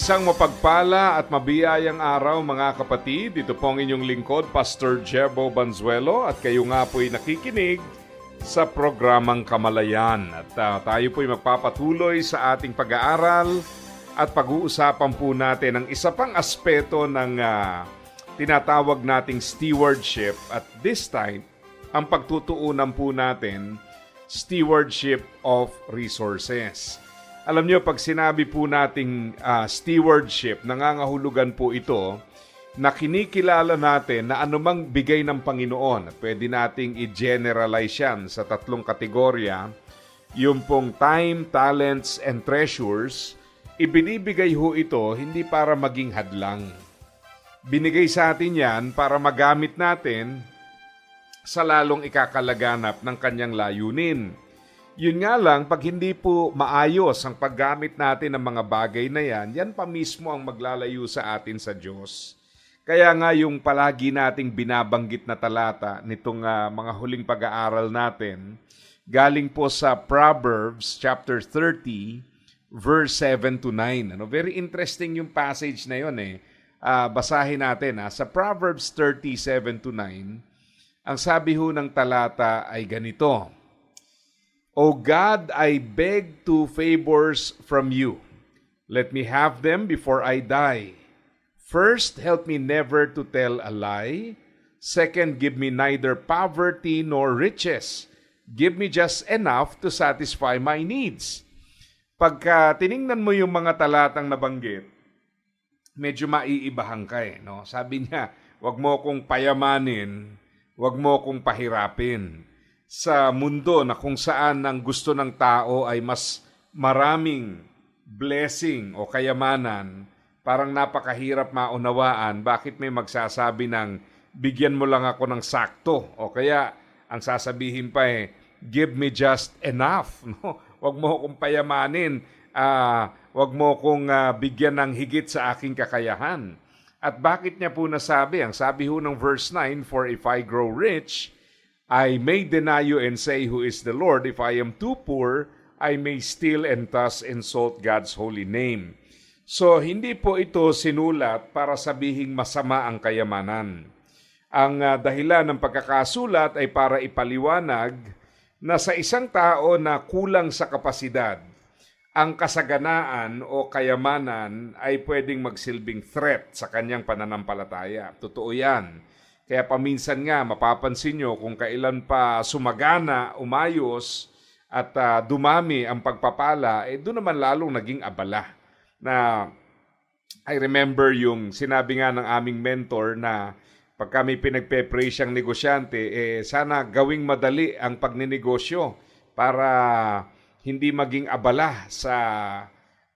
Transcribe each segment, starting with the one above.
Isang mapagpala at mabiyayang araw mga kapatid. Ito po ang inyong lingkod, Pastor Jebo Banzuelo at kayo nga po'y nakikinig sa programang Kamalayan. At uh, tayo po'y magpapatuloy sa ating pag-aaral at pag-uusapan po natin ang isa pang aspeto ng uh, tinatawag nating stewardship at this time, ang pagtutuunan po natin, stewardship of resources. Alam niyo, pag sinabi po nating uh, stewardship, nangangahulugan po ito na kinikilala natin na anumang bigay ng Panginoon, pwede nating i-generalize yan sa tatlong kategorya, yung pong time, talents, and treasures, ibinibigay ho ito hindi para maging hadlang. Binigay sa atin yan para magamit natin sa lalong ikakalaganap ng kanyang layunin. Yun nga lang, pag hindi po maayos ang paggamit natin ng mga bagay na yan, yan pa mismo ang maglalayo sa atin sa Diyos. Kaya nga yung palagi nating binabanggit na talata nitong uh, mga huling pag-aaral natin, galing po sa Proverbs chapter 30, verse 7 to 9. Ano? Very interesting yung passage na yun eh. Uh, basahin natin ha. Sa Proverbs 37 to 9, ang sabi ho ng talata ay ganito, O God, I beg two favors from you. Let me have them before I die. First, help me never to tell a lie. Second, give me neither poverty nor riches. Give me just enough to satisfy my needs. Pagka tiningnan mo yung mga talatang nabanggit, medyo maiibahan ka eh. No? Sabi niya, wag mo kong payamanin, wag mo kong pahirapin sa mundo na kung saan ang gusto ng tao ay mas maraming blessing o kayamanan, parang napakahirap maunawaan bakit may magsasabi ng bigyan mo lang ako ng sakto. O kaya ang sasabihin pa eh give me just enough. No? Wag mo akong payamanin. Uh, wag mo akong uh, bigyan ng higit sa aking kakayahan. At bakit niya po nasabi? Ang sabi ho ng verse 9 for if I grow rich I may deny you and say who is the Lord. If I am too poor, I may steal and thus insult God's holy name. So, hindi po ito sinulat para sabihing masama ang kayamanan. Ang uh, dahilan ng pagkakasulat ay para ipaliwanag na sa isang tao na kulang sa kapasidad, ang kasaganaan o kayamanan ay pwedeng magsilbing threat sa kanyang pananampalataya. Totoo yan. Kaya paminsan nga, mapapansin nyo kung kailan pa sumagana, umayos, at uh, dumami ang pagpapala, eh doon naman lalong naging abala. Na I remember yung sinabi nga ng aming mentor na pag kami pinagpe-pray siyang negosyante, eh sana gawing madali ang pagninegosyo para hindi maging abala sa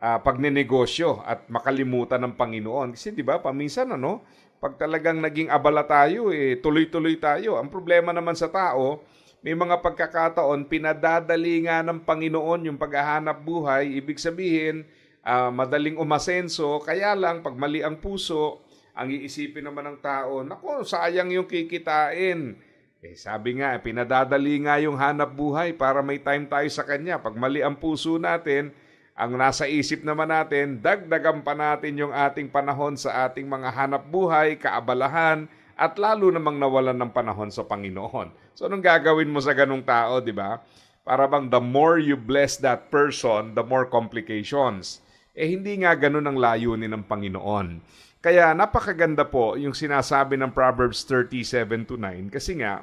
uh, pagninegosyo at makalimutan ng Panginoon. Kasi di ba, paminsan ano, pag talagang naging abala tayo, eh, tuloy-tuloy tayo. Ang problema naman sa tao, may mga pagkakataon, pinadadali nga ng Panginoon yung paghahanap buhay. Ibig sabihin, uh, madaling umasenso. Kaya lang, pag mali ang puso, ang iisipin naman ng tao, nako, sayang yung kikitain. Eh, sabi nga, pinadadali nga yung hanap buhay para may time tayo sa Kanya. Pag mali ang puso natin, ang nasa isip naman natin, dagdagan pa natin yung ating panahon sa ating mga hanap buhay, kaabalahan, at lalo namang nawalan ng panahon sa Panginoon. So anong gagawin mo sa ganong tao, di ba? Para bang the more you bless that person, the more complications. Eh hindi nga ganun ang layunin ng Panginoon. Kaya napakaganda po yung sinasabi ng Proverbs 37 to 9 kasi nga,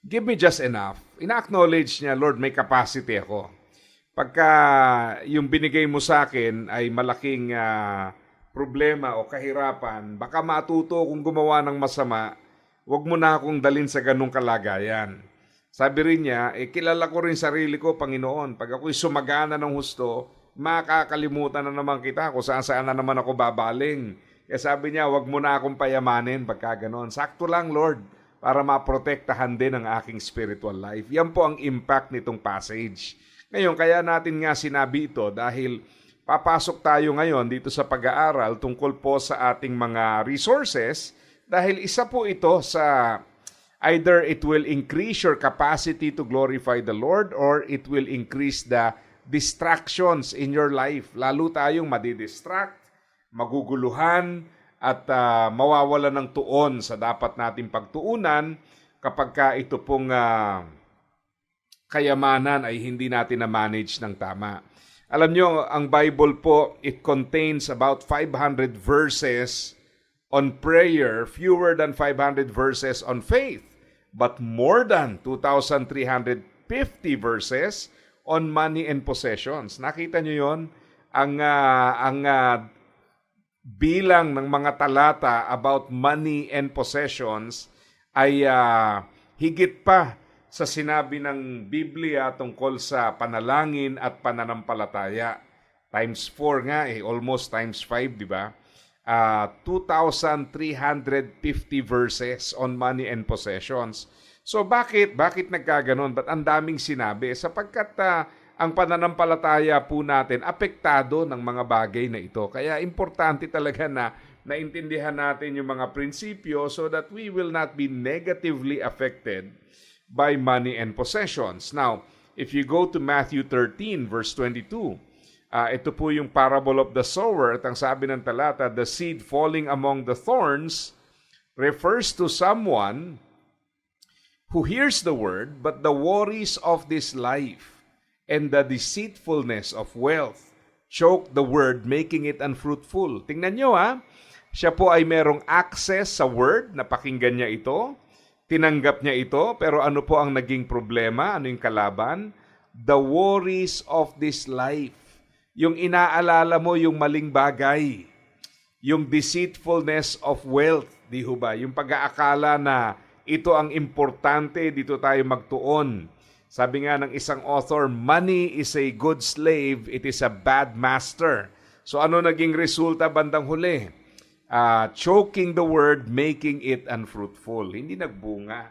give me just enough. Ina-acknowledge niya, Lord, may capacity ako pagka yung binigay mo sa akin ay malaking uh, problema o kahirapan, baka matuto kung gumawa ng masama, wag mo na akong dalin sa ganong kalagayan. Sabi rin niya, eh, kilala ko rin sarili ko, Panginoon. Pag ako'y sumagana ng husto, makakalimutan na naman kita kung saan saan na naman ako babaling. Kaya sabi niya, wag mo na akong payamanin pagka ganon. Sakto lang, Lord, para maprotektahan din ang aking spiritual life. Yan po ang impact nitong passage. Ngayon, kaya natin nga sinabi ito dahil papasok tayo ngayon dito sa pag-aaral tungkol po sa ating mga resources dahil isa po ito sa either it will increase your capacity to glorify the Lord or it will increase the distractions in your life. Lalo tayong madidistract, maguguluhan, at uh, mawawala ng tuon sa dapat nating pagtuunan kapag ka ito pong uh, kayamanan ay hindi natin na-manage ng tama. Alam nyo, ang Bible po, it contains about 500 verses on prayer, fewer than 500 verses on faith, but more than 2,350 verses on money and possessions. Nakita nyo yon Ang, uh, ang uh, bilang ng mga talata about money and possessions ay uh, higit pa sa sinabi ng Biblia tungkol sa panalangin at pananampalataya. Times 4 nga eh, almost times 5, di ba? Uh, 2,350 verses on money and possessions. So bakit? Bakit nagkaganon? Ba't ang daming sinabi? Sapagkat uh, ang pananampalataya po natin apektado ng mga bagay na ito. Kaya importante talaga na naintindihan natin yung mga prinsipyo so that we will not be negatively affected by money and possessions. Now, if you go to Matthew 13 verse 22, uh, ito po yung parable of the sower at ang sabi ng talata, the seed falling among the thorns refers to someone who hears the word, but the worries of this life and the deceitfulness of wealth choke the word, making it unfruitful. Tingnan nyo ha, siya po ay merong access sa word, napakinggan niya ito, Tinanggap niya ito, pero ano po ang naging problema? Ano yung kalaban? The worries of this life. Yung inaalala mo yung maling bagay. Yung deceitfulness of wealth, di ho ba? Yung pag-aakala na ito ang importante, dito tayo magtuon. Sabi nga ng isang author, money is a good slave, it is a bad master. So ano naging resulta bandang huli? Uh, choking the word, making it unfruitful. Hindi nagbunga.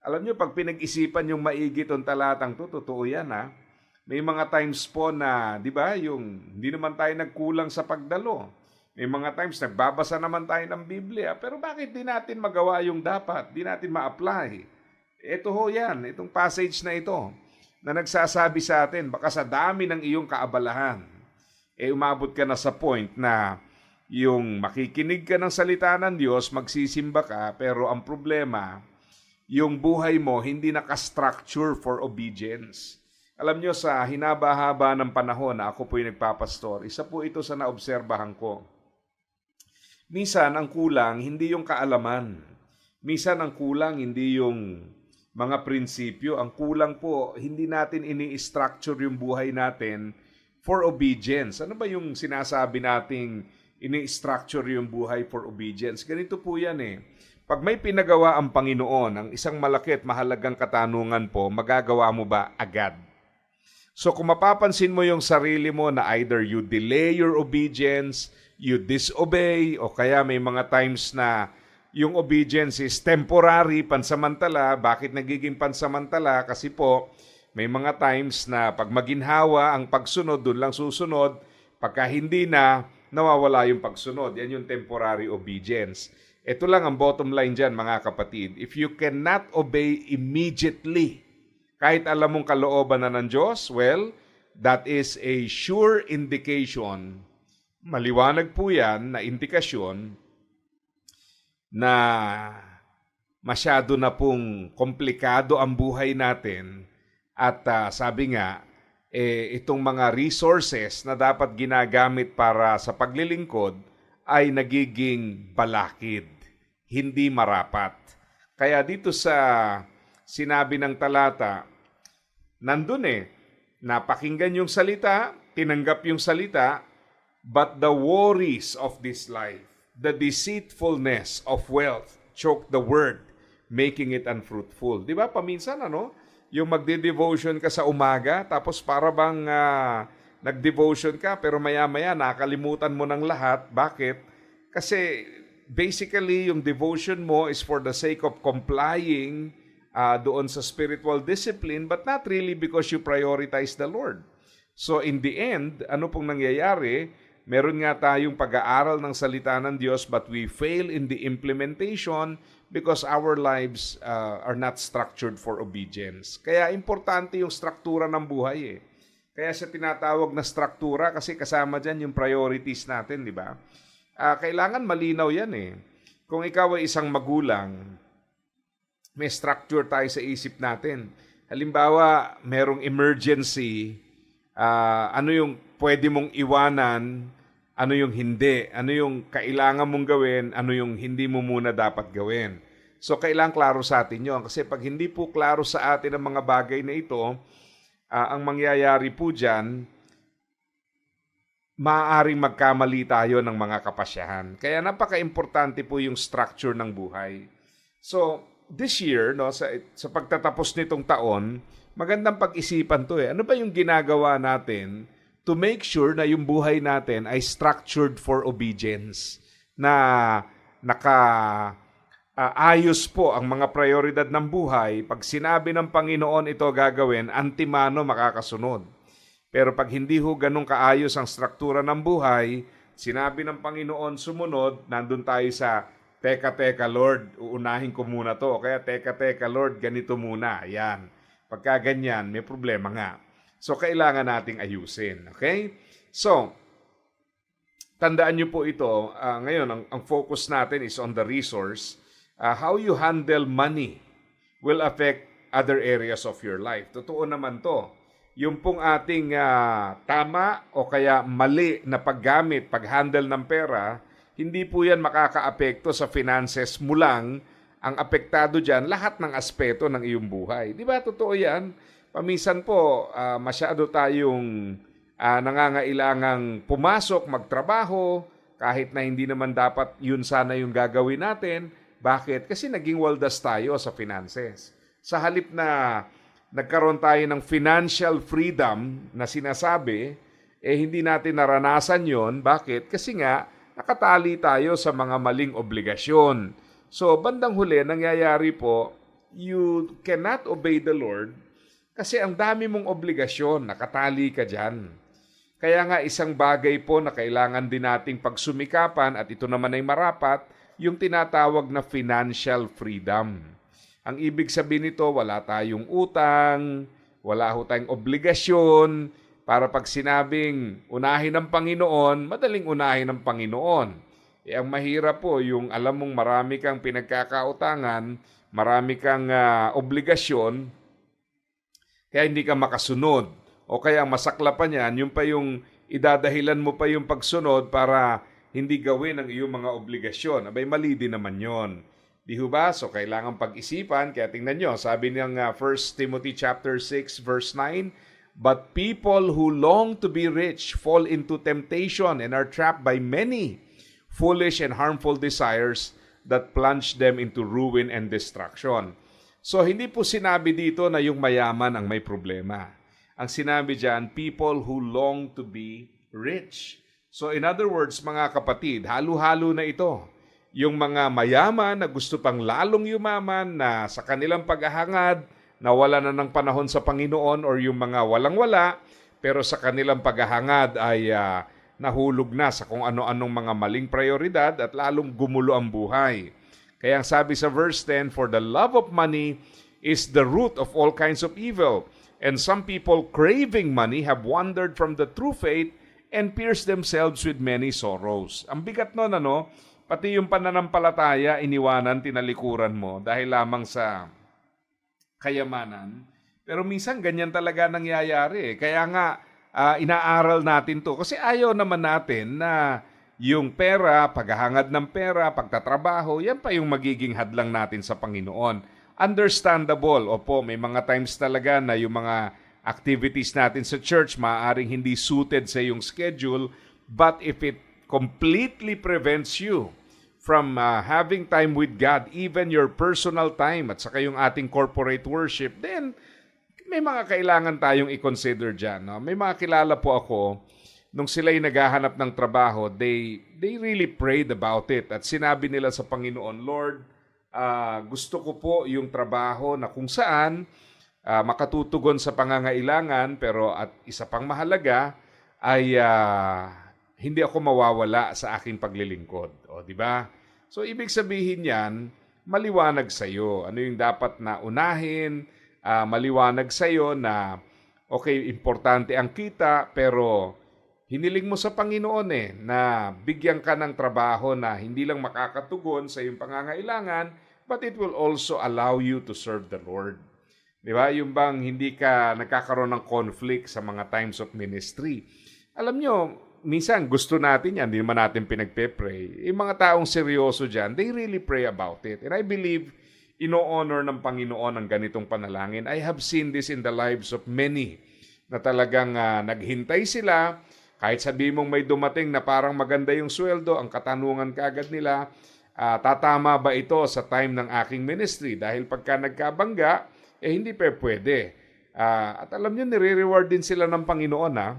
Alam nyo, pag pinag-isipan yung maigi tong talatang to, totoo yan ha. May mga times po na, di ba, yung hindi naman tayo nagkulang sa pagdalo. May mga times nagbabasa naman tayo ng Biblia, pero bakit di natin magawa yung dapat? Di natin ma-apply. Ito ho yan, itong passage na ito, na nagsasabi sa atin, baka sa dami ng iyong kaabalahan, eh umabot ka na sa point na yung makikinig ka ng salita ng Diyos, magsisimba ka, pero ang problema, yung buhay mo hindi naka-structure for obedience. Alam nyo, sa hinaba-haba ng panahon na ako po yung nagpapastor, isa po ito sa naobserbahan ko. Misan ang kulang, hindi yung kaalaman. Misan ang kulang, hindi yung mga prinsipyo. Ang kulang po, hindi natin ini-structure yung buhay natin for obedience. Ano ba yung sinasabi nating ini-structure yung buhay for obedience. Ganito po yan eh. Pag may pinagawa ang Panginoon, ang isang malaki at mahalagang katanungan po, magagawa mo ba agad? So kung mapapansin mo yung sarili mo na either you delay your obedience, you disobey, o kaya may mga times na yung obedience is temporary, pansamantala. Bakit nagiging pansamantala? Kasi po, may mga times na pag maginhawa ang pagsunod, dun lang susunod. Pagka hindi na, nawawala yung pagsunod. Yan yung temporary obedience. Ito lang ang bottom line dyan, mga kapatid. If you cannot obey immediately, kahit alam mong kalooban na ng Diyos, well, that is a sure indication, maliwanag po yan na indikasyon na masyado na pong komplikado ang buhay natin at uh, sabi nga, eh, itong mga resources na dapat ginagamit para sa paglilingkod ay nagiging balakid, hindi marapat. Kaya dito sa sinabi ng talata, nandun eh, napakinggan yung salita, tinanggap yung salita, but the worries of this life, the deceitfulness of wealth, choke the word, making it unfruitful. Di ba? Paminsan, ano? Yung magde-devotion ka sa umaga, tapos para bang uh, nag-devotion ka pero maya-maya nakalimutan mo ng lahat. Bakit? Kasi basically yung devotion mo is for the sake of complying uh, doon sa spiritual discipline but not really because you prioritize the Lord. So in the end, ano pong nangyayari? Meron nga tayong pag-aaral ng salita ng Diyos but we fail in the implementation because our lives uh, are not structured for obedience. Kaya importante yung struktura ng buhay eh. Kaya siya tinatawag na struktura kasi kasama dyan yung priorities natin, di ba? Uh, kailangan malinaw yan eh. Kung ikaw ay isang magulang, may structure tayo sa isip natin. Halimbawa, merong emergency, uh, ano yung pwede mong iwanan, ano yung hindi, ano yung kailangan mong gawin, ano yung hindi mo muna dapat gawin. So, kailangan klaro sa atin yun. Kasi pag hindi po klaro sa atin ang mga bagay na ito, uh, ang mangyayari po dyan, maaaring magkamali tayo ng mga kapasyahan. Kaya napaka-importante po yung structure ng buhay. So, this year, no, sa, sa pagtatapos nitong taon, magandang pag-isipan to eh. Ano ba yung ginagawa natin to make sure na yung buhay natin ay structured for obedience? Na naka uh, ayos po ang mga prioridad ng buhay. Pag sinabi ng Panginoon ito gagawin, antimano makakasunod. Pero pag hindi ho ganun kaayos ang struktura ng buhay, sinabi ng Panginoon sumunod, nandun tayo sa Teka, teka, Lord, uunahin ko muna to. Kaya, teka, teka, Lord, ganito muna. Ayan. Pagka ganyan, may problema nga. So, kailangan nating ayusin. Okay? So, tandaan nyo po ito. Uh, ngayon, ang, ang focus natin is on the resource. Uh, how you handle money will affect other areas of your life. Totoo naman to. Yung pong ating uh, tama o kaya mali na paggamit, paghandle ng pera, hindi po yan makakaapekto sa finances mo lang. Ang apektado dyan, lahat ng aspeto ng iyong buhay. Di ba? Totoo yan. Pamisan po, uh, masyado tayong uh, nangangailangang pumasok, magtrabaho, kahit na hindi naman dapat yun sana yung gagawin natin. Bakit? Kasi naging waldas tayo sa finances. Sa halip na nagkaroon tayo ng financial freedom na sinasabi, eh hindi natin naranasan yon. Bakit? Kasi nga, nakatali tayo sa mga maling obligasyon. So, bandang huli, nangyayari po, you cannot obey the Lord kasi ang dami mong obligasyon, nakatali ka dyan. Kaya nga isang bagay po na kailangan din nating pagsumikapan at ito naman ay marapat, yung tinatawag na financial freedom. Ang ibig sabihin nito, wala tayong utang, wala ho tayong obligasyon, para pag sinabing unahin ng Panginoon, madaling unahin ng Panginoon. E ang mahirap po, yung alam mong marami kang pinagkakautangan, marami kang uh, obligasyon, kaya hindi ka makasunod. O kaya masakla pa niyan, yung pa yung idadahilan mo pa yung pagsunod para hindi gawin ang iyong mga obligasyon. Abay, mali din naman yon. Di ba? So, kailangan pag-isipan. Kaya tingnan nyo, sabi ng uh, 1 Timothy chapter 6 verse 9, But people who long to be rich fall into temptation and are trapped by many foolish and harmful desires that plunge them into ruin and destruction. So hindi po sinabi dito na yung mayaman ang may problema. Ang sinabi diyan, people who long to be rich. So in other words, mga kapatid, halo-halo na ito. Yung mga mayaman na gusto pang lalong yumaman na sa kanilang paghahangad, nawala na ng panahon sa Panginoon or yung mga walang-wala, pero sa kanilang paghahangad ay uh, nahulog na sa kung ano-anong mga maling prioridad at lalong gumulo ang buhay. Kaya ang sabi sa verse 10, For the love of money is the root of all kinds of evil, and some people craving money have wandered from the true faith and pierced themselves with many sorrows. Ang bigat nun, ano? Pati yung pananampalataya, iniwanan, tinalikuran mo dahil lamang sa kayamanan. Pero minsan ganyan talaga nangyayari. Kaya nga uh, inaaral natin to kasi ayaw naman natin na yung pera, paghahangad ng pera, pagtatrabaho, yan pa yung magiging hadlang natin sa Panginoon. Understandable. Opo, may mga times talaga na yung mga activities natin sa church maaaring hindi suited sa yung schedule, but if it completely prevents you from uh, having time with God, even your personal time at saka yung ating corporate worship, then may mga kailangan tayong i-consider dyan. No? May mga kilala po ako, nung sila'y naghahanap ng trabaho, they, they really prayed about it. At sinabi nila sa Panginoon, Lord, ah, gusto ko po yung trabaho na kung saan ah, makatutugon sa pangangailangan, pero at isa pang mahalaga ay ah, hindi ako mawawala sa aking paglilingkod. O, di ba? So, ibig sabihin yan, maliwanag sa iyo. Ano yung dapat na unahin, ah, maliwanag sa iyo na okay, importante ang kita, pero hiniling mo sa Panginoon eh na bigyan ka ng trabaho na hindi lang makakatugon sa iyong pangangailangan, but it will also allow you to serve the Lord. Di ba? Yung bang hindi ka nagkakaroon ng conflict sa mga times of ministry. Alam nyo, minsan gusto natin yan, hindi naman natin pinagpe-pray. Yung mga taong seryoso dyan, they really pray about it. And I believe, ino-honor ng Panginoon ang ganitong panalangin. I have seen this in the lives of many na talagang ah, naghintay sila, kahit sabi mong may dumating na parang maganda yung sweldo, ang katanungan kaagad nila, ah, tatama ba ito sa time ng aking ministry? Dahil pagka nagkabangga, eh hindi pa pwede. Ah, at alam nyo, nire-reward din sila ng Panginoon ha.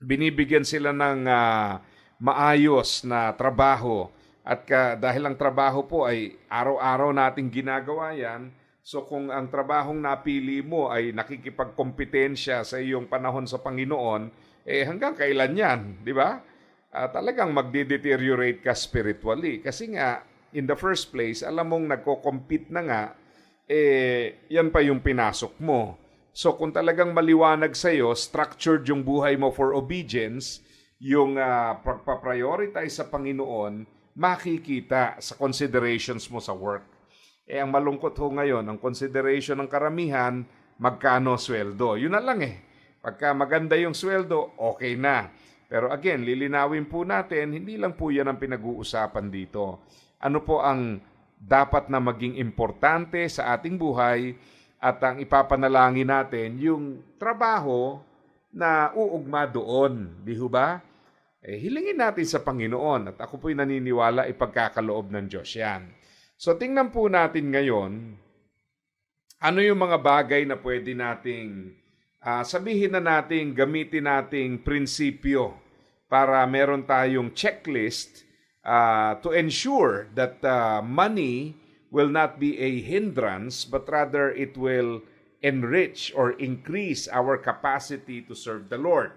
Binibigyan sila ng ah, maayos na trabaho. At ka, dahil ang trabaho po ay araw-araw nating ginagawa yan, so kung ang trabahong napili mo ay nakikipagkompetensya sa iyong panahon sa Panginoon, eh hanggang kailan yan, di ba? Ah, talagang magde-deteriorate ka spiritually. Kasi nga, in the first place, alam mong nagko-compete na nga, eh, yan pa yung pinasok mo. So kung talagang maliwanag sa iyo, structured yung buhay mo for obedience, yung uh, pagpa-prioritize sa Panginoon, makikita sa considerations mo sa work. Eh ang malungkot ho ngayon, ang consideration ng karamihan, magkano sweldo. Yun na lang eh. Pagka maganda yung sweldo, okay na. Pero again, lilinawin po natin, hindi lang po yan ang pinag-uusapan dito. Ano po ang dapat na maging importante sa ating buhay at ang ipapanalangin natin yung trabaho na uugma doon. Di ba? Eh, hilingin natin sa Panginoon at ako po'y naniniwala ipagkakaloob ng Diyos yan. So tingnan po natin ngayon ano yung mga bagay na pwede nating ah, sabihin na nating gamitin nating prinsipyo para meron tayong checklist uh, to ensure that uh, money will not be a hindrance, but rather it will enrich or increase our capacity to serve the Lord.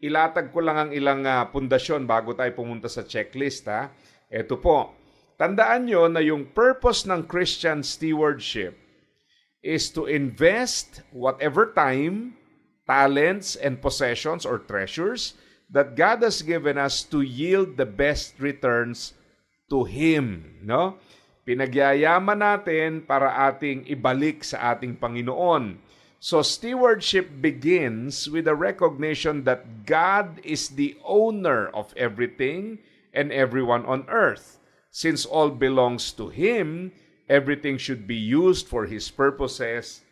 Ilatag ko lang ang ilang uh, pundasyon bago tayo pumunta sa checklist. Ha? Ito po, tandaan nyo na yung purpose ng Christian stewardship is to invest whatever time, talents, and possessions or treasures that God has given us to yield the best returns to Him. No? Pinagyayaman natin para ating ibalik sa ating Panginoon. So stewardship begins with the recognition that God is the owner of everything and everyone on earth. Since all belongs to Him, everything should be used for His purposes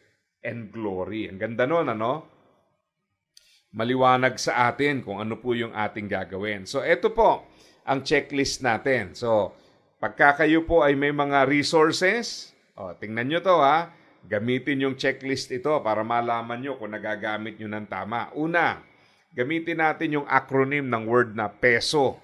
and glory. Ang ganda nun, ano? Maliwanag sa atin kung ano po yung ating gagawin. So, ito po ang checklist natin. So, pagka kayo po ay may mga resources, oh, tingnan nyo to ha, gamitin yung checklist ito para malaman nyo kung nagagamit nyo ng tama. Una, gamitin natin yung acronym ng word na peso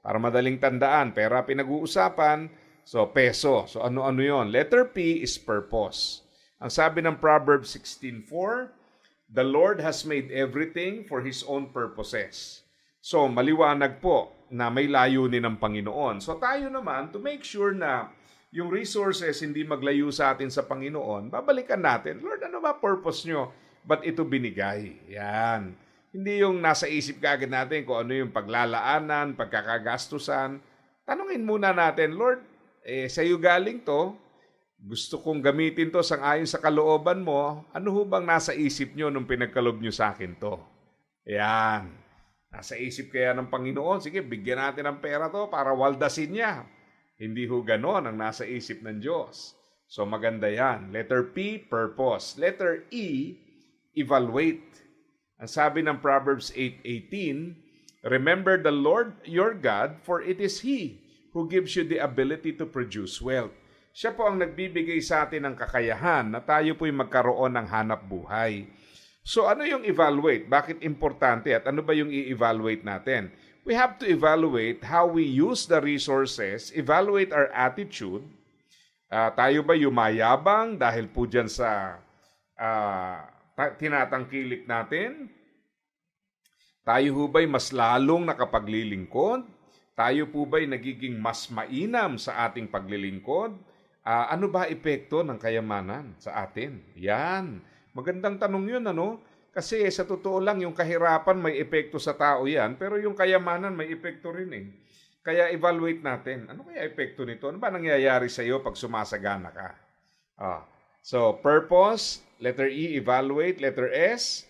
para madaling tandaan. Pera pinag-uusapan, so peso. So ano-ano yon? Letter P is purpose. Ang sabi ng Proverbs 16.4, The Lord has made everything for His own purposes. So, maliwanag po na may layunin ng Panginoon. So, tayo naman, to make sure na yung resources hindi maglayo sa atin sa Panginoon, babalikan natin, Lord, ano ba purpose nyo? Ba't ito binigay? Yan. Hindi yung nasa isip kagad natin kung ano yung paglalaanan, pagkakagastusan. Tanungin muna natin, Lord, eh, sa iyo galing to, gusto kong gamitin to sang ayon sa kalooban mo, ano ho bang nasa isip nyo nung pinagkalob nyo sa akin to? Yan. Nasa isip kaya ng Panginoon, sige, bigyan natin ng pera to para waldasin niya. Hindi ho ganon ang nasa isip ng Diyos. So maganda yan. Letter P, purpose. Letter E, evaluate. Ang sabi ng Proverbs 8.18, Remember the Lord your God, for it is He who gives you the ability to produce wealth. Siya po ang nagbibigay sa atin ng kakayahan na tayo po'y magkaroon ng hanap buhay. So ano yung evaluate? Bakit importante at ano ba yung i-evaluate natin? We have to evaluate how we use the resources, evaluate our attitude. Ah, tayo ba yumayabang dahil po dyan sa ta- tinatangkilik natin? Tayo ho ba'y mas lalong nakapaglilingkod? Tayo po ba'y nagiging mas mainam sa ating paglilingkod? Ah, ano ba epekto ng kayamanan sa atin? Yan. Magandang tanong yun, ano? Kasi sa totoo lang, yung kahirapan may epekto sa tao yan, pero yung kayamanan may epekto rin eh. Kaya evaluate natin, ano kaya epekto nito? Ano ba nangyayari sa iyo pag sumasagana ka? Ah, so, purpose, letter E, evaluate, letter S,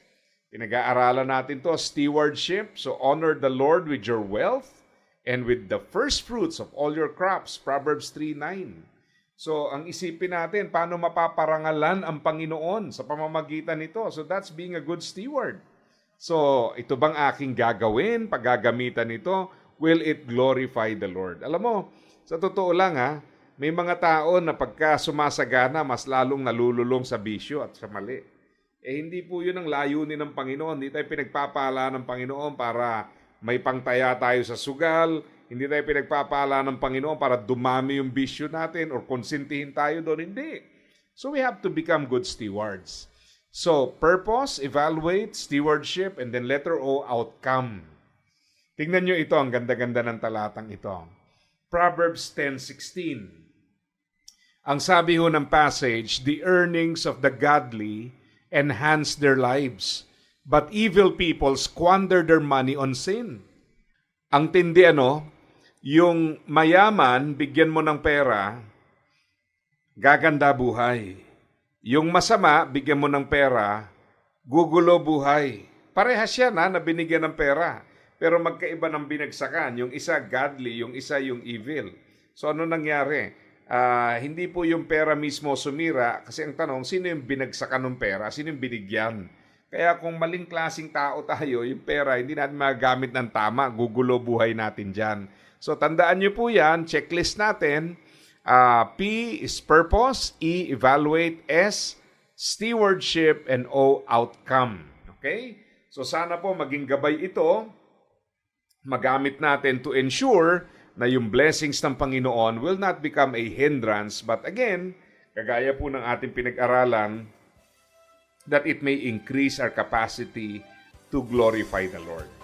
pinag-aaralan natin to, stewardship. So, honor the Lord with your wealth and with the first fruits of all your crops. Proverbs 3.9 So, ang isipin natin, paano mapaparangalan ang Panginoon sa pamamagitan nito? So, that's being a good steward. So, ito bang aking gagawin? Paggagamitan nito, will it glorify the Lord? Alam mo, sa totoo lang ha, may mga tao na pagka sumasagana, mas lalong nalululong sa bisyo at sa mali. Eh hindi po yun ang layunin ng Panginoon. Hindi tayo pinagpapala ng Panginoon para may pangtaya tayo sa sugal. Hindi tayo pinagpapala ng Panginoon para dumami yung bisyo natin or konsintihin tayo doon. Hindi. So we have to become good stewards. So, purpose, evaluate, stewardship, and then letter O, outcome. Tingnan nyo ito, ang ganda-ganda ng talatang ito. Proverbs 10.16 Ang sabi ho ng passage, The earnings of the godly enhance their lives, but evil people squander their money on sin. Ang tindi ano, yung mayaman, bigyan mo ng pera, gaganda buhay. Yung masama, bigyan mo ng pera, gugulo buhay. Parehas yan ha, na binigyan ng pera. Pero magkaiba ng binagsakan. Yung isa godly, yung isa yung evil. So ano nangyari? Ah, hindi po yung pera mismo sumira. Kasi ang tanong, sino yung binagsakan ng pera? Sino yung binigyan? Kaya kung maling klasing tao tayo, yung pera, hindi natin magagamit ng tama. Gugulo buhay natin dyan. So tandaan nyo po yan, checklist natin. Ah, P is purpose, E, evaluate, S, stewardship, and O, outcome. Okay? So sana po maging gabay ito, magamit natin to ensure na yung blessings ng Panginoon will not become a hindrance, but again, kagaya po ng ating pinag-aralan, that it may increase our capacity to glorify the Lord.